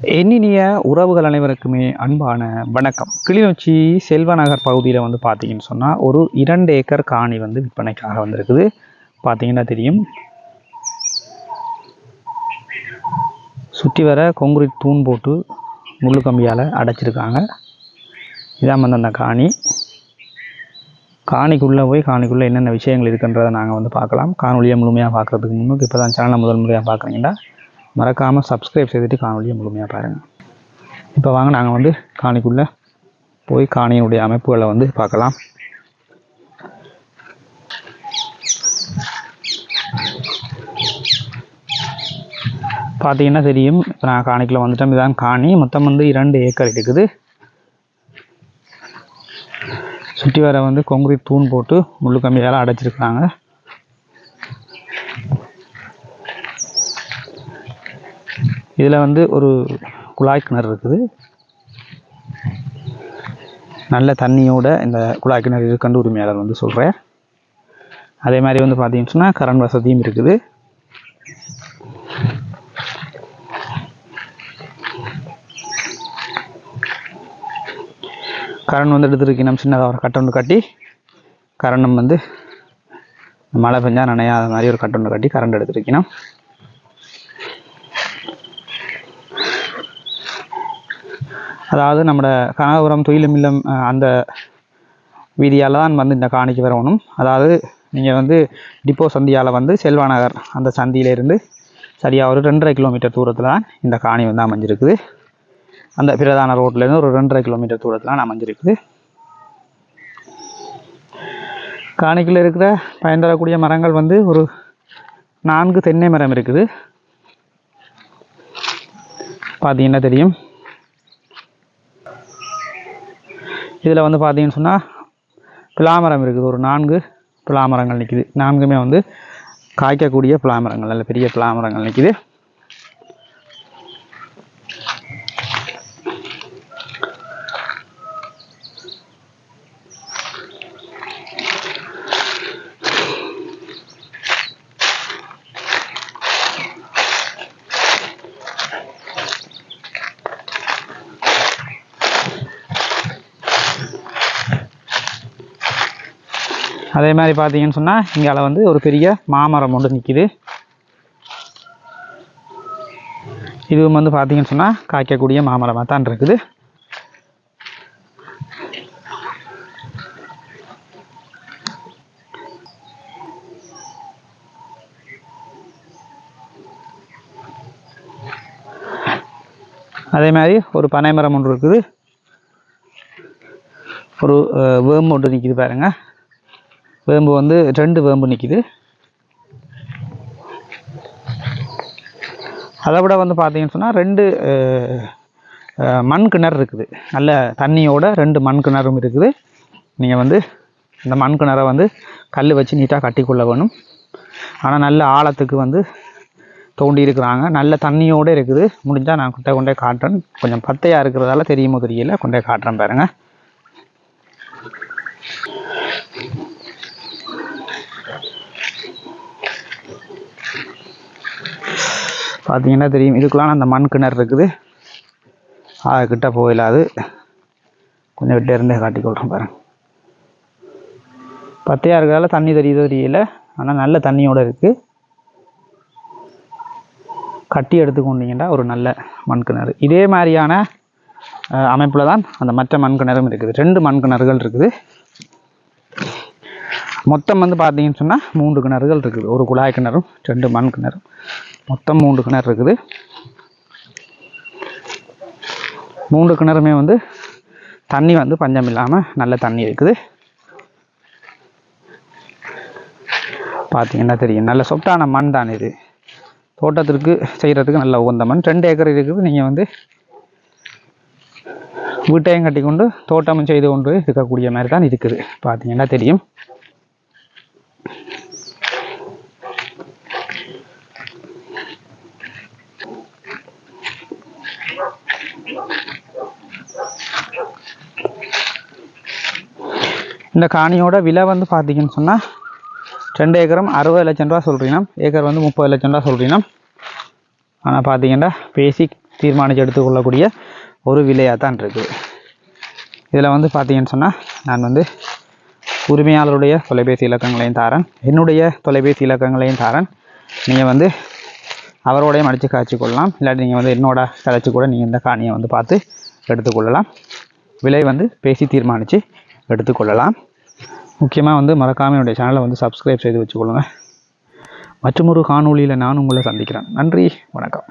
எண்ணினிய உறவுகள் அனைவருக்குமே அன்பான வணக்கம். கிளிநொச்சி செல்வநகர் பகுதியில் வந்து பார்த்தீங்கன்னு சொன்னால் ஒரு இரண்டு ஏக்கர் காணி வந்து விற்பனைக்காக வந்திருக்குது. பார்த்தீங்கன்னா தெரியும். சுற்றி வர கொங்குரிட் தூண் போட்டு முள்ளு கம்பியால் அடைச்சிருக்காங்க. இதான் வந்து அந்த காணி. காணிக்குள்ளே போய் காணிக்குள்ளே என்னென்ன விஷயங்கள் இருக்குன்றதை நாங்கள் வந்து பார்க்கலாம். காணொலியை முழுமையாக பார்க்குறதுக்கு முன்னுக்கு இப்போ தான் சேனலை முதல் முறையாக பார்க்குறீங்கன்னா மறக்காமல் சப்ஸ்கிரைப் செய்துட்டு காணொலியை முழுமையாக பாருங்கள் இப்போ வாங்க நாங்கள் வந்து காணிக்குள்ளே போய் காணியினுடைய அமைப்புகளை வந்து பார்க்கலாம். பார்த்தீங்கன்னா தெரியும் இப்போ நான் காணிக்கில் வந்துட்டோம். இதான் காணி. மொத்தம் வந்து இரண்டு ஏக்கர் இருக்குது. சுற்றி வர வந்து கொங்குரி தூண் போட்டு முள்ளு கம்பியால் அடைச்சிருக்காங்க இதில் வந்து ஒரு குழாய் கிணறு இருக்குது. நல்ல தண்ணியோட இந்த குழாய் கிணறு இருக்குன்னு உரிமையாளர் வந்து சொல்கிறேன் அதே மாதிரி வந்து பார்த்தீங்கன்னு சொன்னால் கரண்ட் வசதியும் இருக்குது. கரண் வந்து எடுத்துருக்கணும் சின்னதாக ஒரு கட்டொண்டு கட்டி கரண்டும் வந்து மழை பெஞ்சால் நனையாத மாதிரி ஒரு கட்டொண்டு கட்டி கரண்ட் எடுத்துருக்கணும் அதாவது நம்மட கனகபுரம் துயிலுமில்லம் அஹ், அந்த வீதியால் தான் வந்து இந்த காணிக்கு வரணும். அதாவது நீங்கள் வந்து டிப்போ சந்தியால் வந்து செல்வா நகர் அந்த சந்தியிலேருந்து சரியாக ஒரு ரெண்டரை கிலோமீட்டர் தூரத்தில் தான் இந்த காணி வந்து அமைஞ்சிருக்குது. அந்த பிரதான ரோட்லேருந்து ஒரு ரெண்டரை கிலோமீட்டர் தூரத்தில் தான் அமைஞ்சிருக்குது. காணிக்கில் இருக்கிற பயன் தரக்கூடிய மரங்கள் வந்து ஒரு நான்கு தென்னை மரம் இருக்குது. பார்த்தீங்கன்னா தெரியும். இதில் வந்து பார்த்தீங்கன்னு சொன்னால் பிளாமரம் இருக்குது. ஒரு நான்கு பிளாமரங்கள் நிற்கிது நான்குமே வந்து காய்க்கக்கூடிய பிளாமரங்கள் நல்ல பெரிய பிளாமரங்கள் நிற்கிது அதே மாதிரி பார்த்தீங்கன்னு சொன்னால் இங்கால வந்து ஒரு பெரிய மாமரம் ஒன்று நிற்கிது இதுவும் வந்து பார்த்தீங்கன்னு சொன்னால் காய்க்கக்கூடிய மாமரமாக தான் இருக்குது. அதே மாதிரி ஒரு பனை மரம் ஒன்று இருக்குது. ஒரு வேம் ஒன்று நிற்கிது பாருங்கள் வேம்பு வந்து ரெண்டு வேம்பு நிற்கிது அதை விட வந்து பார்த்தீங்கன்னு சொன்னால் ரெண்டு மண் கிணறு இருக்குது. நல்ல தண்ணியோட ரெண்டு மண் கிணறும் இருக்குது. நீங்கள் வந்து இந்த மண் கிணறை வந்து கல் வச்சு நீட்டாக கட்டிக்கொள்ள வேணும். ஆனால் நல்ல ஆழத்துக்கு வந்து தோண்டி இருக்கிறாங்க. நல்ல தண்ணியோடு இருக்குது. முடிஞ்சால் நான் கொண்டே கொண்டே காட்டுறேன். கொஞ்சம் பத்தையாக இருக்கிறதால தெரியுமோ தெரியல. கொண்டே காட்டுறேன் பாருங்கள் பார்த்தீங்கன்னா தெரியும். இதுக்குலாம் அந்த மண் கிணறு இருக்குது. அதுக்கிட்ட போயிடாது கொஞ்சம் விட்டே இருந்தே காட்டிக்கொள்கிறேன் பாருங்கள் பத்தையாக இருக்கிறதால தண்ணி தெரியுதோ தெரியல. ஆனால் நல்ல தண்ணியோடு இருக்குது கட்டி எடுத்துக்கொண்டீங்கன்னா ஒரு நல்ல மண் கிணறு. இதே மாதிரியான அமைப்பில் தான் அந்த மற்ற மண் கிணறும் இருக்குது. ரெண்டு மண் கிணறுகள் இருக்குது. மொத்தம் வந்து பார்த்தீங்கன்னு சொன்னால் மூன்று கிணறுகள் இருக்குது. ஒரு குழாய் கிணறும் ரெண்டு மண் கிணறும். மொத்தம் மூன்று கிணறு இருக்குது. மூன்று கிணறுமே வந்து தண்ணி வந்து பஞ்சம் இல்லாமல் நல்ல தண்ணி இருக்குது. பார்த்தீங்கன்னா தெரியும். நல்ல சொட்டான மண் தான் இது. தோட்டத்திற்கு செய்கிறதுக்கு நல்ல உகந்த மண். ரெண்டு ஏக்கர் இருக்குது. நீங்கள் வந்து வீட்டையும் கட்டி கொண்டு தோட்டமும் செய்து கொண்டு இருக்கக்கூடிய மாதிரி தான் இருக்குது. பார்த்தீங்கன்னா தெரியும். இந்த காணியோட விலை வந்து பார்த்தீங்கன்னு சொன்னால் ரெண்டு ஏக்கரும் அறுபது லட்சம் ரூபா சொல்கிறீங்கன்னா ஏக்கர் வந்து முப்பது லட்சம் ரூபா சொல்கிறீங்கன்னா ஆனால் பார்த்தீங்கன்னா பேசி தீர்மானித்து எடுத்துக்கொள்ளக்கூடிய ஒரு விலையாக தான் இருக்குது இதில் வந்து பார்த்தீங்கன்னு சொன்னால் நான் வந்து உரிமையாளருடைய தொலைபேசி இலக்கங்களையும் தாரேன். என்னுடைய தொலைபேசி இலக்கங்களையும் தாரேன். நீங்கள் வந்து அவரோடையும் அடித்து காய்ச்சி கொள்ளலாம் இல்லாட்டி நீங்கள் வந்து என்னோட கதைச்சி கூட நீங்கள் இந்த காணியை வந்து பார்த்து எடுத்துக்கொள்ளலாம். விலை வந்து பேசி தீர்மானித்து எடுத்துக்கொள்ளலாம். முக்கியமாக வந்து மறக்காமல் என்னுடைய சேனலை வந்து சப்ஸ்கிரைப் செய்து வச்சுக்கொள்ளுங்கள் மற்றொரு காணொளியில் நான் உங்களை சந்திக்கிறேன். நன்றி வணக்கம்.